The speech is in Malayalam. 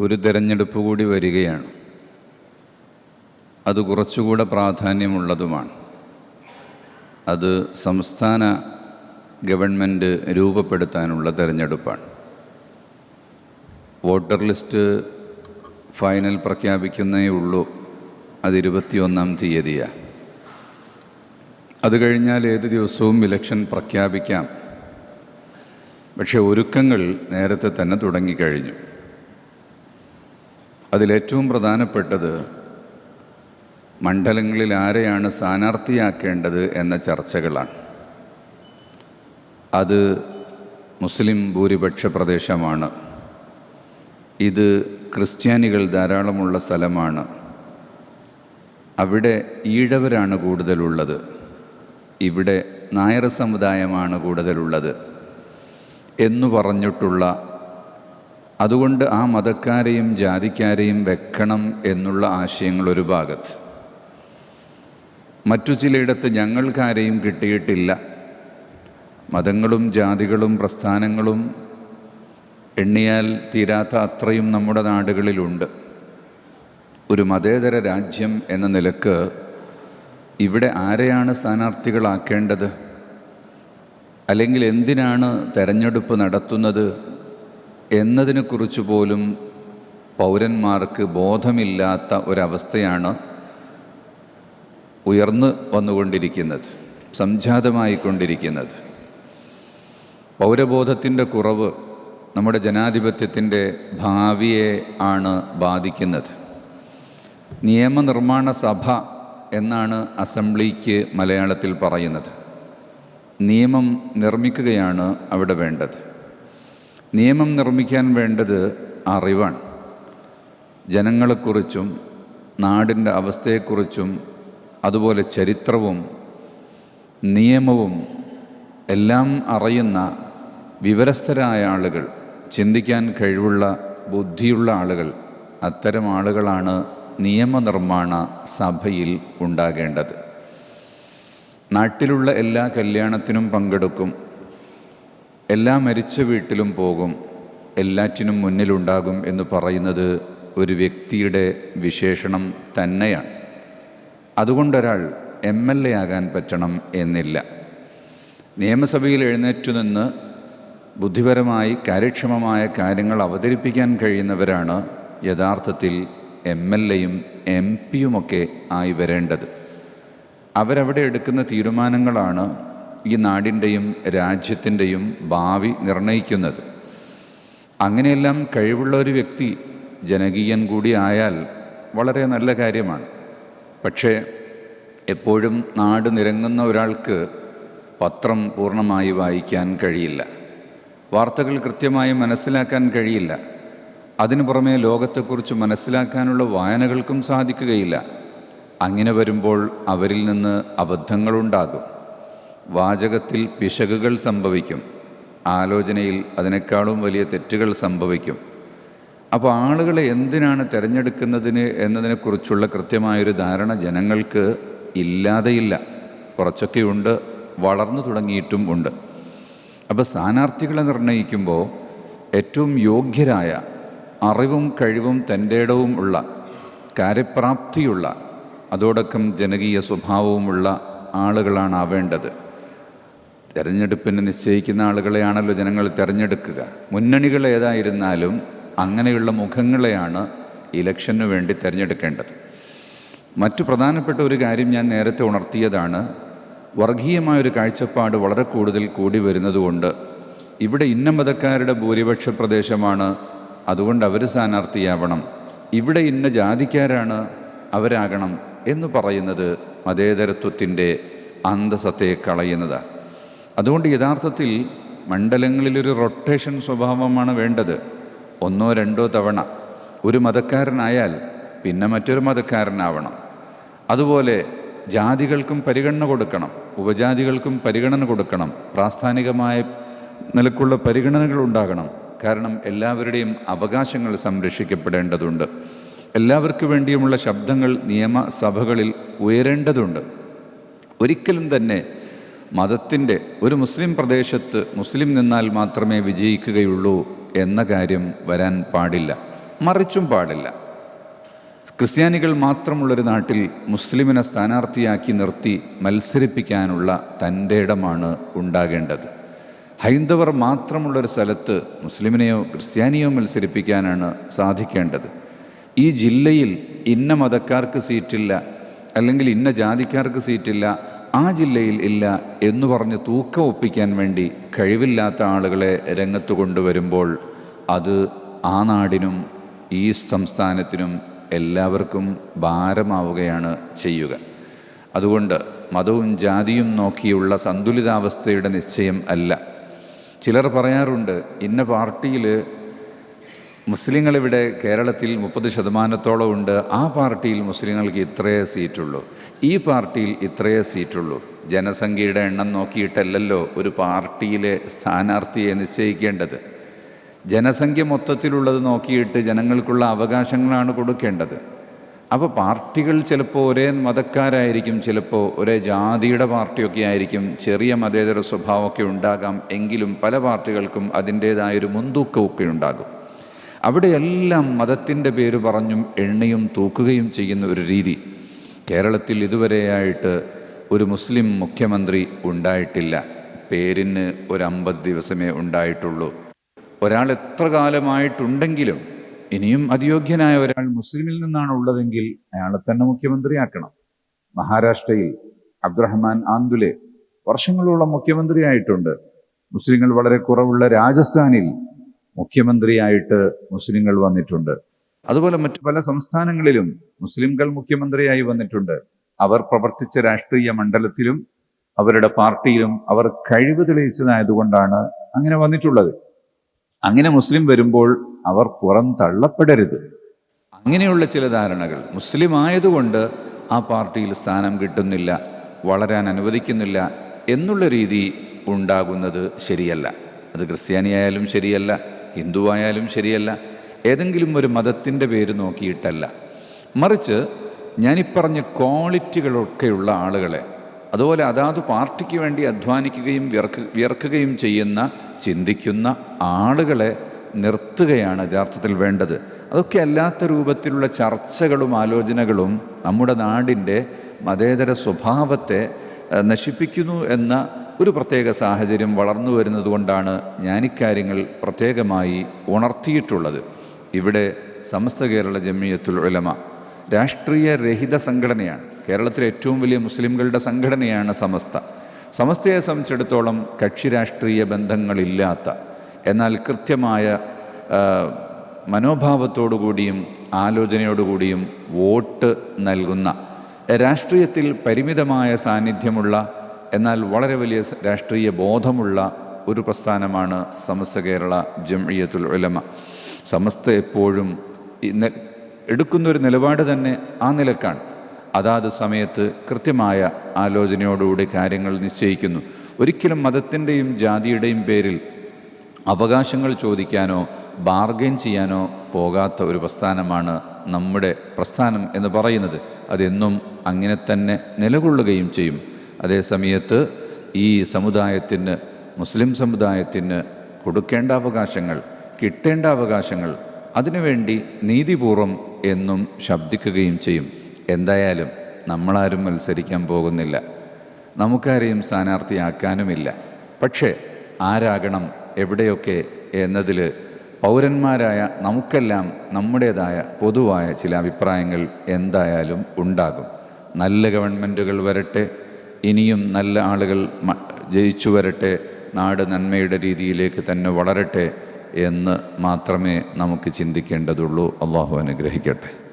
ഒരു തിരഞ്ഞെടുപ്പ് കൂടി വരികയാണ്. അത് കുറച്ചുകൂടെ പ്രാധാന്യമുള്ളതുമാണ്. അത് സംസ്ഥാന ഗവൺമെന്റ് രൂപപ്പെടുത്താനുള്ള തിരഞ്ഞെടുപ്പാണ്. വോട്ടർ ലിസ്റ്റ് ഫൈനൽ പ്രഖ്യാപിക്കുന്നേ ഉള്ളൂ. അത് ഇരുപത്തിയൊന്നാം തീയതിയാണ്. അത് കഴിഞ്ഞാൽ ഏത് ദിവസവും ഇലക്ഷൻ പ്രഖ്യാപിക്കാം. പക്ഷേ ഒരുക്കങ്ങൾ നേരത്തെ തന്നെ തുടങ്ങിക്കഴിഞ്ഞു. അതിലേറ്റവും പ്രധാനപ്പെട്ടത് മണ്ഡലങ്ങളിൽ ആരെയാണ് സ്ഥാനാർത്ഥിയാക്കേണ്ടത് എന്ന ചർച്ചകളാണ്. അത് മുസ്ലിം ഭൂരിപക്ഷ പ്രദേശമാണ്. ഇത് ക്രിസ്ത്യാനികൾ ധാരാളമുള്ള സ്ഥലമാണ്. അവിടെ ഈഴവരാണ് കൂടുതലുള്ളത്. ഇവിടെ നായർ സമുദായമാണ് കൂടുതലുള്ളത്. എന്നു പറഞ്ഞിട്ടുള്ള അതുകൊണ്ട് ആ മതക്കാരെയും ജാതിക്കാരെയും വെക്കണം എന്നുള്ള ആശയങ്ങൾ ഒരു ഭാഗത്ത്. മറ്റു ചിലയിടത്ത് ഞങ്ങൾക്കാരെയും കിട്ടിയിട്ടില്ല. മതങ്ങളും ജാതികളും പ്രസ്ഥാനങ്ങളും എണ്ണിയാൽ തീരാത്ത അത്രയും നമ്മുടെ നാടുകളിലുണ്ട്. ഒരു മതേതര രാജ്യം എന്ന നിലയ്ക്ക് ഇവിടെ ആരെയാണ് സ്ഥാനാർത്ഥികളാക്കേണ്ടത്? അല്ലെങ്കിൽ എന്തിനാണ് തെരഞ്ഞെടുപ്പ് നടത്തുന്നത്? എന്നതിനെക്കുറിച്ച് പോലും പൗരന്മാർക്ക് ബോധമില്ലാത്ത ഒരവസ്ഥയാണ് ഉയർന്നു വന്നുകൊണ്ടിരിക്കുന്നത് സംജാതമായിക്കൊണ്ടിരിക്കുന്നത്. പൗരബോധത്തിന്റെ കുറവ് നമ്മുടെ ജനാധിപത്യത്തിന്റെ ഭാവിയെ ആണ് ബാധിക്കുന്നത്. നിയമനിർമ്മാണ സഭ എന്നാണ് അസംബ്ലിക്ക് മലയാളത്തിൽ പറയുന്നത്. നിയമം നിർമ്മിക്കുകയാണ് അവിടെ വേണ്ടത്. നിയമം നിർമ്മിക്കാൻ വേണ്ടത് അറിവാണ്. ജനങ്ങളെക്കുറിച്ചും നാടിന്റെ അവസ്ഥയെക്കുറിച്ചും അതുപോലെ ചരിത്രവും നിയമവും എല്ലാം അറിയുന്ന വിവരസ്ഥരായ ആളുകൾ ചിന്തിക്കാൻ കഴിവുള്ള ബുദ്ധിയുള്ള ആളുകൾ അത്തരം ആളുകളാണ് നിയമനിർമ്മാണ സഭയിൽ ഉണ്ടാകേണ്ടത്. നാട്ടിലുള്ള എല്ലാ കല്യാണത്തിനും പങ്കെടുക്കും എല്ലാ മരിച്ച വീട്ടിലും പോകും എല്ലാറ്റിനും മുന്നിലുണ്ടാകും എന്ന് പറയുന്നത് ഒരു വ്യക്തിയുടെ വിശേഷണം തന്നെയാണ്. അതുകൊണ്ടൊരാൾ എം എൽ എ ആകാൻ പറ്റണം എന്നില്ല. നിയമസഭയിൽ എഴുന്നേറ്റു നിന്ന് ബുദ്ധിപരമായി കാര്യക്ഷമമായ കാര്യങ്ങൾ അവതരിപ്പിക്കാൻ കഴിയുന്നവരാണ് യഥാർത്ഥത്തിൽ എം എൽ എയും എം പിയുമൊക്കെ ആയി വരേണ്ടത്. അവരവിടെ എടുക്കുന്ന തീരുമാനങ്ങളാണ് ഈ നാടിന്റെയും രാജ്യത്തിന്റെയും ഭാവി നിർണയിക്കുന്നത്. അങ്ങനെയെല്ലാം കഴിവുള്ള ഒരു വ്യക്തി ജനകീയൻ കൂടി ആയാൽ വളരെ നല്ല കാര്യമാണ്. പക്ഷേ എപ്പോഴും നാട് നിരങ്ങുന്ന ഒരാൾക്ക് പത്രം പൂർണമായി വായിക്കാൻ കഴിയില്ല. വാർത്തകൾ കൃത്യമായി മനസ്സിലാക്കാൻ കഴിയില്ല. അതിനു പുറമെ ലോകത്തെക്കുറിച്ച് മനസ്സിലാക്കാനുള്ള വായനകൾക്കും സാധിക്കുകയില്ല. അങ്ങനെ വരുമ്പോൾ അവരിൽ നിന്ന് അബദ്ധങ്ങളുണ്ടാകും. വാചകത്തിൽ പിശകുകൾ സംഭവിക്കും. ആലോചനയിൽ അതിനേക്കാളും വലിയ തെറ്റുകൾ സംഭവിക്കും. അപ്പോൾ ആളുകളെ എന്തിനാണ് തിരഞ്ഞെടുക്കുന്നതിന് എന്നതിനെക്കുറിച്ചുള്ള കൃത്യമായൊരു ധാരണ ജനങ്ങൾക്ക് ഇല്ലാതെയില്ല. കുറച്ചൊക്കെ ഉണ്ട് വളർന്നു തുടങ്ങിയിട്ടും ഉണ്ട്. അപ്പോൾ സ്ഥാനാർത്ഥികളെ നിർണയിക്കുമ്പോൾ ഏറ്റവും യോഗ്യരായ അറിവും കഴിവും തന്റെ ഇടവും ഉള്ള കാര്യപ്രാപ്തിയുള്ള അതോടൊപ്പം ജനകീയ സ്വഭാവവുമുള്ള ആളുകളാണ് ആവേണ്ടത് തിരഞ്ഞെടുപ്പിന് നിശ്ചയിക്കുന്ന ആളുകളെയാണല്ലോ ജനങ്ങൾ തിരഞ്ഞെടുക്കുക. മുന്നണികൾ ഏതായിരുന്നാലും അങ്ങനെയുള്ള മുഖങ്ങളെയാണ് ഇലക്ഷനു വേണ്ടി തിരഞ്ഞെടുക്കേണ്ടത്. മറ്റു പ്രധാനപ്പെട്ട ഒരു കാര്യം ഞാൻ നേരത്തെ ഉണർത്തിയതാണ്. വർഗീയമായൊരു കാഴ്ചപ്പാട് വളരെ കൂടുതൽ കൂടി വരുന്നതുകൊണ്ട് ഇവിടെ ഇന്ന മതക്കാരുടെ ഭൂരിപക്ഷ പ്രദേശമാണ്. അതുകൊണ്ട് അവർ സ്ഥാനാർത്ഥിയാവണം. ഇവിടെ ഇന്ന ജാതിക്കാരാണ് അവരാകണം എന്ന് പറയുന്നത് മതേതരത്വത്തിന്റെ അന്തസത്തയെ കളയുന്നതാണ് അതുകൊണ്ട് യഥാർത്ഥത്തിൽ മണ്ഡലങ്ങളിലൊരു റൊട്ടേഷൻ സ്വഭാവമാണ് വേണ്ടത്. ഒന്നോ രണ്ടോ തവണ. ഒരു മതക്കാരനായാൽ പിന്നെ മറ്റൊരു മതക്കാരനാവണം. അതുപോലെ ജാതികൾക്കും പരിഗണന കൊടുക്കണം. ഉപജാതികൾക്കും പരിഗണന കൊടുക്കണം. പ്രാസ്ഥാനികമായ നിലക്കുള്ള പരിഗണനകൾ ഉണ്ടാകണം. കാരണം എല്ലാവരുടെയും അവകാശങ്ങൾ സംരക്ഷിക്കപ്പെടേണ്ടതുണ്ട്. എല്ലാവർക്കു വേണ്ടിയുമുള്ള ശബ്ദങ്ങൾ നിയമസഭകളിൽ ഉയരേണ്ടതുണ്ട്. ഒരിക്കലും തന്നെ മതത്തിന്റെ ഒരു മുസ്ലിം പ്രദേശത്ത് മുസ്ലിം നിന്നാൽ മാത്രമേ വിജയിക്കുകയുള്ളൂ എന്ന കാര്യം വരാൻ പാടില്ല. മറിച്ചും പാടില്ല. ക്രിസ്ത്യാനികൾ മാത്രമുള്ളൊരു നാട്ടിൽ മുസ്ലിമിനെ സ്ഥാനാർത്ഥിയാക്കി നിർത്തി മത്സരിപ്പിക്കാനുള്ള തന്റെ ഇടമാണ് ഉണ്ടാകേണ്ടത്. ഹൈന്ദവർ മാത്രമുള്ളൊരു സ്ഥലത്ത് മുസ്ലിമിനെയോ ക്രിസ്ത്യാനിയോ മത്സരിപ്പിക്കാനാണ് സാധിക്കേണ്ടത്. ഈ ജില്ലയിൽ ഇന്ന മതക്കാർക്ക് സീറ്റില്ല അല്ലെങ്കിൽ ഇന്ന ജാതിക്കാർക്ക് സീറ്റില്ല ആ ജില്ലയിൽ ഇല്ല എന്ന് പറഞ്ഞ് തൂക്കം ഒപ്പിക്കാൻ വേണ്ടി കഴിവില്ലാത്ത ആളുകളെ രംഗത്ത് കൊണ്ടുവരുമ്പോൾ അത് ആ നാടിനും ഈ സംസ്ഥാനത്തിനും എല്ലാവർക്കും ഭാരമാവുകയാണ് ചെയ്യുക. അതുകൊണ്ട് മതവും ജാതിയും നോക്കിയുള്ള സന്തുലിതാവസ്ഥയുടെ നിശ്ചയം അല്ല. ചിലർ പറയാറുണ്ട് ഇന്ന പാർട്ടിയിൽ മുസ്ലിങ്ങളിവിടെ കേരളത്തിൽ മുപ്പത് ശതമാനത്തോളം ഉണ്ട്. ആ പാർട്ടിയിൽ മുസ്ലിങ്ങൾക്ക് ഇത്രയേ സീറ്റുള്ളൂ. ഈ പാർട്ടിയിൽ ഇത്രയേ സീറ്റുള്ളൂ. ജനസംഖ്യയുടെ എണ്ണം നോക്കിയിട്ടല്ലല്ലോ ഒരു പാർട്ടിയിലെ സ്ഥാനാർത്ഥിയെ നിശ്ചയിക്കേണ്ടത്. ജനസംഖ്യ മൊത്തത്തിലുള്ളത് നോക്കിയിട്ട് ജനങ്ങൾക്കുള്ള അവകാശങ്ങളാണ് കൊടുക്കേണ്ടത്. അപ്പോൾ പാർട്ടികൾ ചിലപ്പോൾ ഒരേ മതക്കാരായിരിക്കും ചിലപ്പോൾ ഒരേ ജാതിയുടെ പാർട്ടിയൊക്കെ ആയിരിക്കും. ചെറിയ മതേതര സ്വഭാവമൊക്കെ ഉണ്ടാകാം. എങ്കിലും പല പാർട്ടികൾക്കും അതിന്റേതായൊരു മുൻതൂക്കമൊക്കെ ഉണ്ടാകും. അവിടെയെല്ലാം മതത്തിന്റെ പേര് പറഞ്ഞും എണ്ണയും തൂക്കുകയും ചെയ്യുന്ന ഒരു രീതി. കേരളത്തിൽ ഇതുവരെയായിട്ട് ഒരു മുസ്ലിം മുഖ്യമന്ത്രി ഉണ്ടായിട്ടില്ല. പേരിന് ഒരു അമ്പത് ദിവസമേ ഉണ്ടായിട്ടുള്ളൂ. ഒരാൾ എത്ര കാലമായിട്ടുണ്ടെങ്കിലും ഇനിയും അധിയോഗ്യനായ ഒരാൾ മുസ്ലിമിൽ നിന്നാണ് ഉള്ളതെങ്കിൽ അയാളെ തന്നെ മുഖ്യമന്ത്രിയാക്കണം. മഹാരാഷ്ട്രയിൽ അബ്ദുറഹ്മാൻ ആന്തുലെ വർഷങ്ങളോളം മുഖ്യമന്ത്രിയായിട്ടുണ്ട്. മുസ്ലിങ്ങൾ വളരെ കുറവുള്ള രാജസ്ഥാനിൽ മുഖ്യമന്ത്രിയായിട്ട് മുസ്ലിങ്ങൾ വന്നിട്ടുണ്ട്. അതുപോലെ മറ്റു പല സംസ്ഥാനങ്ങളിലും മുസ്ലിംകൾ മുഖ്യമന്ത്രിയായി വന്നിട്ടുണ്ട്. അവർ പ്രവർത്തിച്ച രാഷ്ട്രീയ മണ്ഡലത്തിലും അവരുടെ പാർട്ടിയിലും അവർ കഴിവ് തെളിയിച്ചതായതുകൊണ്ടാണ് അങ്ങനെ വന്നിട്ടുള്ളത്. അങ്ങനെ മുസ്ലിം വരുമ്പോൾ അവർ പുറം തള്ളപ്പെടരുത്. അങ്ങനെയുള്ള ചില ധാരണകൾ. മുസ്ലിം ആയതുകൊണ്ട് ആ പാർട്ടിയിൽ സ്ഥാനം കിട്ടുന്നില്ല വളരാൻ അനുവദിക്കുന്നില്ല എന്നുള്ള രീതി ഉണ്ടാകുന്നത് ശരിയല്ല. അത് ക്രിസ്ത്യാനിയായാലും ശരിയല്ല. ഹിന്ദുവായാലും ശരിയല്ല. ഏതെങ്കിലും ഒരു മതത്തിന്റെ പേര് നോക്കിയിട്ടല്ല. മറിച്ച് ഞാനിപ്പറഞ്ഞ ക്വാളിറ്റികളൊക്കെയുള്ള ആളുകളെ അതുപോലെ അതാത് പാർട്ടിക്ക് വേണ്ടി അധ്വാനിക്കുകയും വിയർക്ക് വിയർക്കുകയും ചെയ്യുന്ന ചിന്തിക്കുന്ന ആളുകളെ നിർത്തുകയാണ് യഥാർത്ഥത്തിൽ വേണ്ടത്. അതൊക്കെ അല്ലാത്ത രൂപത്തിലുള്ള ചർച്ചകളും ആലോചനകളും നമ്മുടെ നാടിന്റെ മതേതര സ്വഭാവത്തെ നശിപ്പിക്കുന്നു എന്ന ഒരു പ്രത്യേക സാഹചര്യം വളർന്നു വരുന്നത് കൊണ്ടാണ് ഞാൻ ഇക്കാര്യങ്ങൾ പ്രത്യേകമായി ഉണർത്തിയിട്ടുള്ളത്. ഇവിടെ സമസ്ത കേരള ജമിയത്തുൽ ഉലമ രാഷ്ട്രീയ രഹിത സംഘടനയാണ്. കേരളത്തിലെ ഏറ്റവും വലിയ മുസ്ലിംകളുടെ സംഘടനയാണ് സമസ്ത. സമസ്തയെ സംബന്ധിച്ചിടത്തോളം കക്ഷി രാഷ്ട്രീയ ബന്ധങ്ങളില്ലാത്ത എന്നാൽ കൃത്യമായ മനോഭാവത്തോടുകൂടിയും ആലോചനയോടുകൂടിയും വോട്ട് നൽകുന്ന രാഷ്ട്രീയത്തിൽ പരിമിതമായ സാന്നിധ്യമുള്ള എന്നാൽ വളരെ വലിയ രാഷ്ട്രീയ ബോധമുള്ള ഒരു പ്രസ്ഥാനമാണ് സമസ്ത കേരള ജംഇയത്തുൽ ഉലമ. സമസ്ത എപ്പോഴും ഈ നെ- എടുക്കുന്നൊരു നിലപാട് തന്നെ ആ നിലക്കാണ്. അതാത് സമയത്ത് കൃത്യമായ ആലോചനയോടുകൂടി കാര്യങ്ങൾ നിശ്ചയിക്കുന്നു. ഒരിക്കലും മതത്തിന്റെയും ജാതിയുടെയും പേരിൽ അവകാശങ്ങൾ ചോദിക്കാനോ ബാർഗെയിൻ ചെയ്യാനോ പോകാത്ത ഒരു പ്രസ്ഥാനമാണ് നമ്മുടെ പ്രസ്ഥാനം എന്ന് പറയുന്നത്. അതെന്നും അങ്ങനെ തന്നെ നിലകൊള്ളുകയും ചെയ്യും. അതേ സമയത്ത് ഈ സമുദായത്തിന് മുസ്ലിം സമുദായത്തിന് കൊടുക്കേണ്ട അവകാശങ്ങൾ കിട്ടേണ്ട അവകാശങ്ങൾ അതിനുവേണ്ടി നീതിപൂർവം എന്നും ശബ്ദിക്കുകയും ചെയ്യും. എന്തായാലും നമ്മളാരും മത്സരിക്കാൻ പോകുന്നില്ല. നമുക്കാരെയും സ്ഥാനാർത്ഥിയാക്കാനുമില്ല. പക്ഷേ ആരാകണം എവിടെയൊക്കെ എന്നതിൽ പൗരന്മാരായ നമുക്കെല്ലാം നമ്മുടേതായ പൊതുവായ ചില അഭിപ്രായങ്ങൾ എന്തായാലും ഉണ്ടാകും. നല്ല ഗവൺമെന്റുകൾ വരട്ടെ ഇനിയും നല്ല ആളുകൾ ജയിച്ചു വരട്ടെ നാട് നന്മയുടെ രീതിയിലേക്ക് തന്നെ വളരട്ടെ എന്ന് മാത്രമേ നമുക്ക് ചിന്തിക്കേണ്ടതുള്ളൂ. അള്ളാഹു അനുഗ്രഹിക്കട്ടെ.